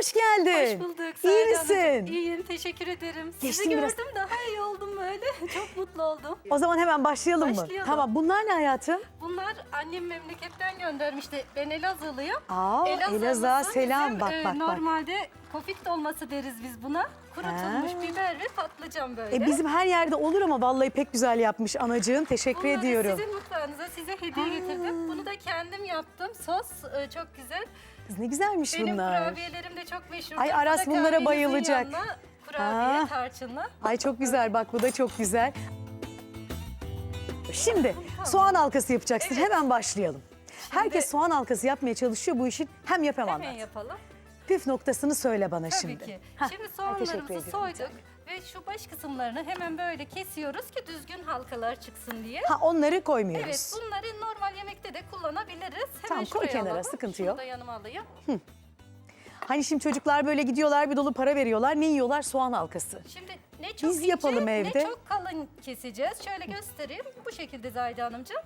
hoş geldin. Hoş bulduk. İyi Sare Hanımcığım. misin? İyiyim, teşekkür ederim. Sizi Geçti mi biraz? gördüm, daha iyi oldum böyle. Çok mutlu oldum. O zaman hemen başlayalım mı? Başlayalım. Tamam bunlar ne hayatım? Bunlar annem memleketten göndermişti. Ben Elazığlıyım. Aa, Elazığlısı Elazığ'a selam. bizim, Bak, e, bak, bak. Normalde kofit dolması deriz biz buna. Kurutulmuş Ha. biber ve patlıcan böyle. E, bizim her yerde olur ama vallahi pek güzel yapmış anacığım. Teşekkür Bunları ediyorum. sizin mutfağınıza size hediye getirdim. Bunu da kendim yaptım. Sos e, çok güzel. Kız ne güzelmiş Benim bunlar. kurabiyelerim de çok meşhur. Ay, Aras bunlara bayılacak. Kurabiye Ha. tarçınla. Ay çok güzel bak bu da çok güzel. Şimdi soğan halkası yapacaksın. Hemen başlayalım. Herkes soğan halkası yapmaya çalışıyor bu işin. Hem yap hem Hemen yapalım. Püf noktasını söyle bana Tabii şimdi. ki. Hah, Şimdi ay, teşekkür soğanlarımızı ediyorum. soyduk ve şu baş kısımlarını hemen böyle kesiyoruz ki düzgün halkalar çıksın diye. Ha onları koymuyoruz. Evet bunları normal yemekte de kullanabiliriz. Hemen Tamam, koy şuraya kenara, alalım. sıkıntı Şunu yok. da yanıma alayım. Hani şimdi çocuklar böyle gidiyorlar bir dolu para veriyorlar. Ne yiyorlar? Soğan halkası. Şimdi ne çok Biz ince yapalım ne evde. çok kalın keseceğiz. Şöyle göstereyim. Bu şekilde Zahide Hanımcığım.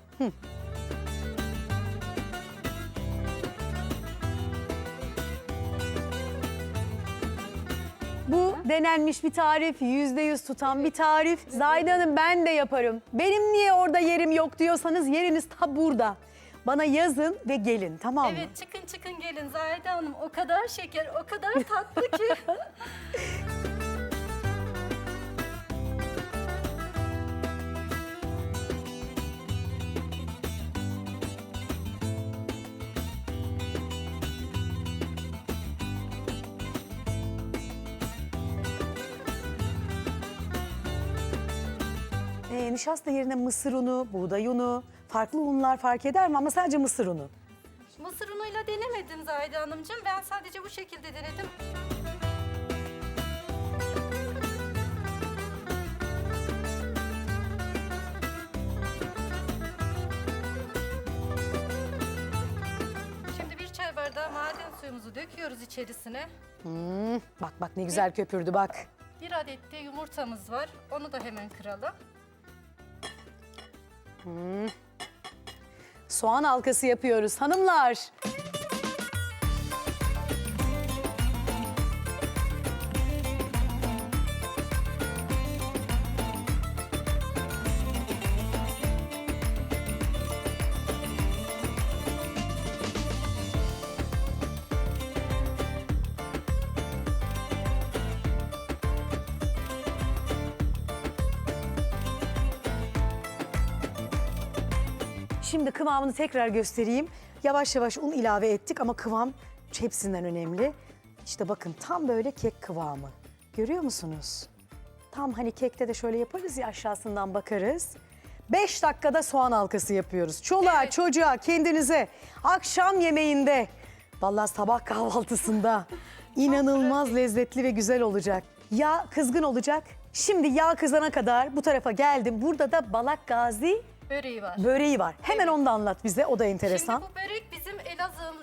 Bu denenmiş bir tarif, yüzde yüz tutan bir tarif. Zahide Hanım ben de yaparım. Benim niye orada yerim yok diyorsanız yeriniz ta burada. Bana yazın ve gelin tamam mı? Evet çıkın çıkın gelin Zahide Hanım. O kadar şeker, o kadar tatlı ki. Ee, nişasta yerine mısır unu, buğday unu, farklı unlar fark eder mi? Ama sadece mısır unu. Mısır unuyla denemedim Zahide Hanımcığım. Ben sadece bu şekilde denedim. Şimdi bir çay bardağı maden suyumuzu döküyoruz içerisine. Hmm, bak bak ne güzel köpürdü bak. Bir adet de yumurtamız var. Onu da hemen kıralım. Soğan halkası yapıyoruz hanımlar. Şimdi kıvamını tekrar göstereyim. Yavaş yavaş un ilave ettik ama kıvam hepsinden önemli. İşte bakın tam böyle kek kıvamı. Görüyor musunuz? Tam hani kekte de şöyle yaparız ya aşağısından bakarız. 5 dakikada soğan halkası yapıyoruz. Çoluğa, Evet. çocuğa, kendinize, akşam yemeğinde, vallahi sabah kahvaltısında inanılmaz lezzetli ve güzel olacak. Yağ kızgın olacak. Şimdi yağ kızana kadar bu tarafa geldim. Burada da Balak Gazi Böreği var. böreği var. Hemen onu da anlat bize. O da enteresan. Şimdi bu börek bizim Elazığ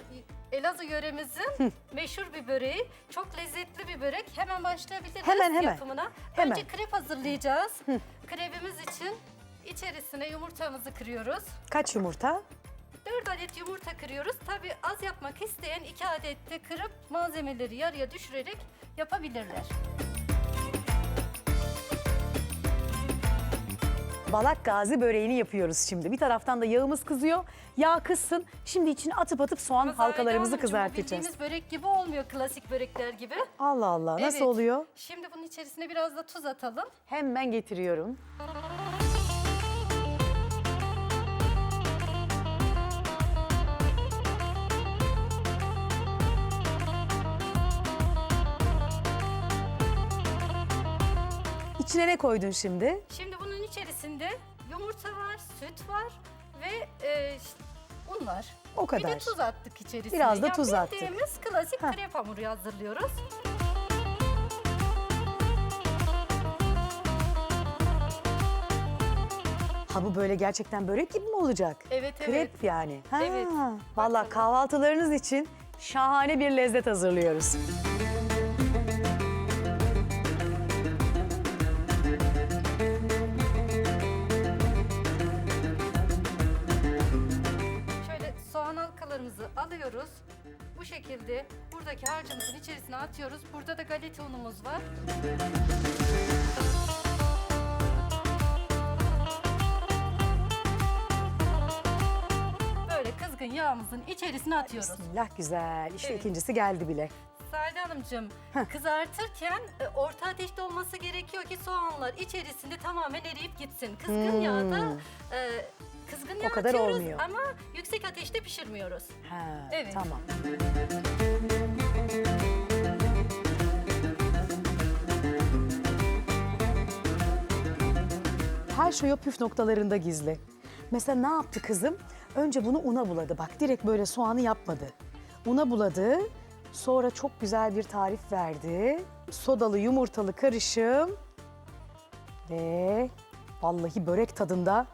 Elazığ yöremizin meşhur bir böreği. Çok lezzetli bir börek. Hemen başlayabiliriz Hemen, hemen. yapımına. Hemen. Önce krep hazırlayacağız. Krepimiz için içerisine yumurtamızı kırıyoruz. Kaç yumurta? 4 adet yumurta kırıyoruz. Tabii az yapmak isteyen 2 adet de kırıp malzemeleri yarıya düşürerek yapabilirler. Balak Gazi böreğini yapıyoruz şimdi. Bir taraftan da yağımız kızıyor. Yağ kızsın. Şimdi içine atıp atıp soğan Zahide halkalarımızı Hanımcığım, bu kızartacağız. Bildiğimiz börek gibi olmuyor klasik börekler gibi. Allah Allah nasıl Evet. oluyor? Şimdi bunun içerisine biraz da tuz atalım. Hemen getiriyorum. İçine ne koydun şimdi? Şimdi bunun içerisinde yumurta var, süt var ve e, un var. O Bir kadar. de tuz attık içerisine. Biraz da Yani tuz attık. Bildiğimiz klasik Ha. krep hamuru hazırlıyoruz. Ha bu böyle gerçekten börek gibi mi olacak? Evet, evet. Krep yani. Ha. Evet. Bakalım. kahvaltılarınız için şahane bir lezzet hazırlıyoruz. Alıyoruz. bu şekilde buradaki harcımızın içerisine atıyoruz. Burada da galeta unumuz var. Böyle kızgın yağımızın içerisine atıyoruz. Bismillah güzel. İşte Evet. ikincisi geldi bile. Salih Hanımcığım kızartırken e, orta ateşte olması gerekiyor ki soğanlar içerisinde tamamen eriyip gitsin. Kızgın yağda e, kızgın yağ Hmm. kadar atıyoruz olmuyor. ama yüksek ateşte pişirmiyoruz. Ha, Evet. Tamam. Her şey o püf noktalarında gizli. Mesela ne yaptı kızım? Önce bunu una buladı. Bak direkt böyle soğanı yapmadı. Una buladı. Sonra çok güzel bir tarif verdi. Sodalı yumurtalı karışım. Ve vallahi börek tadında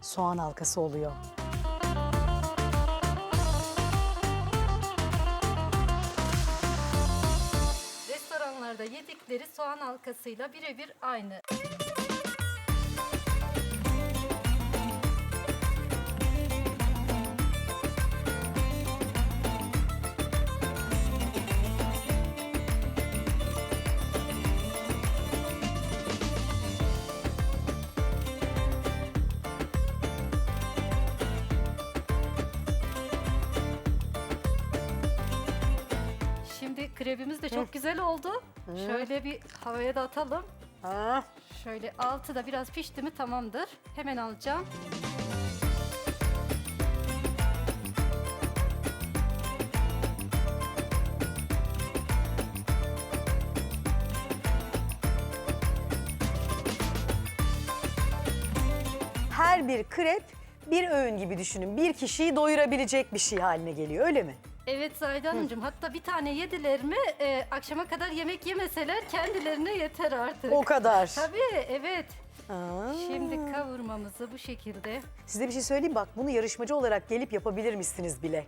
soğan halkası oluyor. Restoranlarda yedikleri soğan halkasıyla birebir aynı. Krebimiz de çok güzel oldu. Şöyle bir havaya da atalım. Ha, Şöyle altı da biraz pişti mi tamamdır. Hemen alacağım. her bir krep bir öğün gibi düşünün. Bir kişiyi doyurabilecek bir şey haline geliyor öyle mi? Evet Zahide Hanımcığım hatta bir tane yediler mi e, akşama kadar yemek yemeseler kendilerine yeter artık. O kadar. Tabii evet. Aa. Şimdi kavurmamızı bu şekilde Size bir şey söyleyeyim bak bunu yarışmacı olarak gelip yapabilir misiniz bile?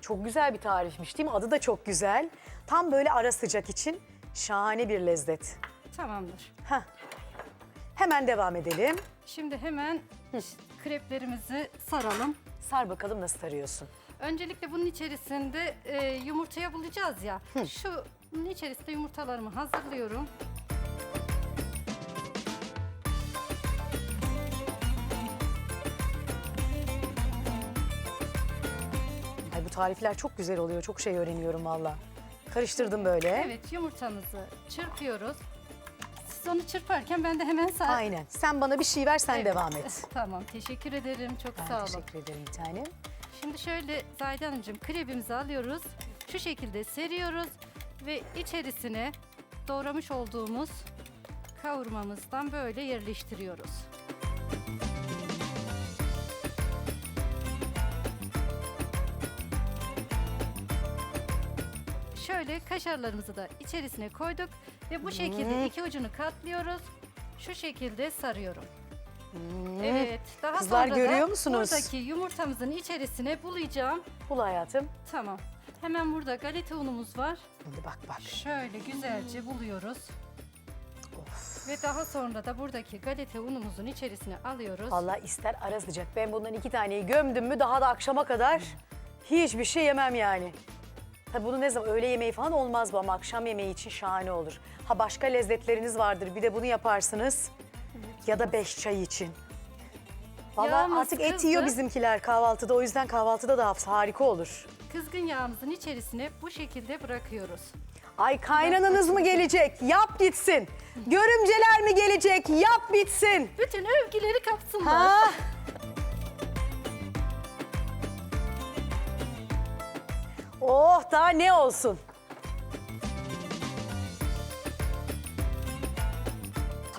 Çok güzel bir tarifmiş değil mi? Adı da çok güzel. Tam böyle ara sıcak için şahane bir lezzet. tamamdır. Heh. Hemen devam edelim. Şimdi hemen kreplerimizi saralım. Sar bakalım nasıl sarıyorsun. Öncelikle bunun içerisinde e, yumurtaya bulacağız ya. Şu bunun içerisinde yumurtalarımı hazırlıyorum. Ay bu tarifler çok güzel oluyor. Çok şey öğreniyorum valla. Karıştırdım böyle. Evet yumurtamızı çırpıyoruz. Siz onu çırparken ben de hemen sar. Aynen. Sen bana bir şey ver sen Evet. devam et. Tamam teşekkür ederim çok Ben sağ olun. teşekkür ederim bir tanem. Şimdi şöyle Zahide Hanımcığım krebimizi alıyoruz. Şu şekilde seriyoruz ve içerisine doğramış olduğumuz kavurmamızdan böyle yerleştiriyoruz. Şöyle kaşarlarımızı da içerisine koyduk ve bu şekilde iki ucunu katlıyoruz. Şu şekilde sarıyorum. Evet. Daha Kızlar sonra da görüyor musunuz? buradaki yumurtamızın içerisine bulayacağım. Bul hayatım. Tamam. Hemen burada galeta unumuz var. Hadi bak bak. Şöyle güzelce buluyoruz. Ve daha sonra da buradaki galeta unumuzun içerisine alıyoruz. Vallahi ister ara sıcak. Ben bundan iki taneyi gömdüm mü daha da akşama kadar hiçbir şey yemem yani. Tabii bunu ne zaman öğle yemeği falan olmaz bu ama akşam yemeği için şahane olur. Ha başka lezzetleriniz vardır bir de bunu yaparsınız. Ya da beş çay için. Yağımız artık et kızdı. yiyor bizimkiler kahvaltıda. O yüzden kahvaltıda da harika olur. Kızgın yağımızın içerisine bu şekilde bırakıyoruz. Ay kaynananız mı gelecek? Yap gitsin. Görümceler mi gelecek? Yap bitsin. Bütün övgüleri kapsınlar. Ha? Oh daha ne olsun?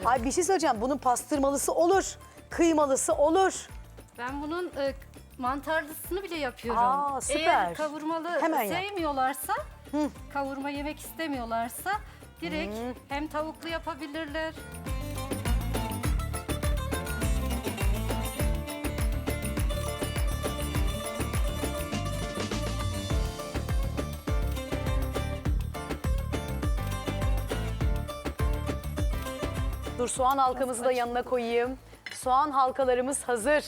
Ay bir şey söyleyeceğim. Bunun pastırmalısı olur. Kıymalısı olur. Ben bunun e, mantarlısını bile yapıyorum. Aa, süper. Eğer kavurmalı Hemen yap. sevmiyorlarsa, kavurma yemek istemiyorlarsa direkt hem tavuklu yapabilirler. Dur soğan halkamızı da yanına koyayım. Soğan halkalarımız hazır.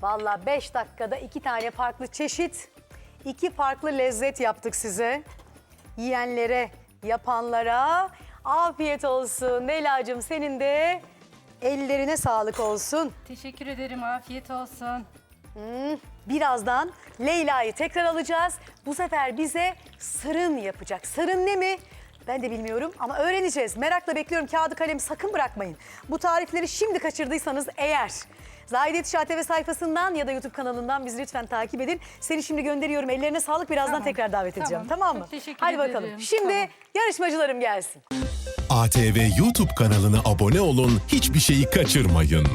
Vallahi 5 dakikada iki tane farklı çeşit İki farklı lezzet yaptık size. Yiyenlere, yapanlara afiyet olsun. Leyla'cığım senin de ellerine sağlık olsun. Teşekkür ederim. Afiyet olsun. Birazdan Leyla'yı tekrar alacağız. Bu sefer bize sırın yapacak. Sırın ne mi? Ben de bilmiyorum ama öğreneceğiz. Merakla bekliyorum. Kağıdı kalemi sakın bırakmayın. Bu tarifleri şimdi kaçırdıysanız eğer Zahide ATV sayfasından ya da YouTube kanalından bizi lütfen takip edin. Seni şimdi gönderiyorum. Ellerine sağlık. Birazdan Tamam. tekrar davet edeceğim. Tamam. Tamam mı? Çok teşekkür Hadi ederim. bakalım. Şimdi Tamam. yarışmacılarım gelsin. ATV YouTube kanalına abone olun, hiçbir şeyi kaçırmayın.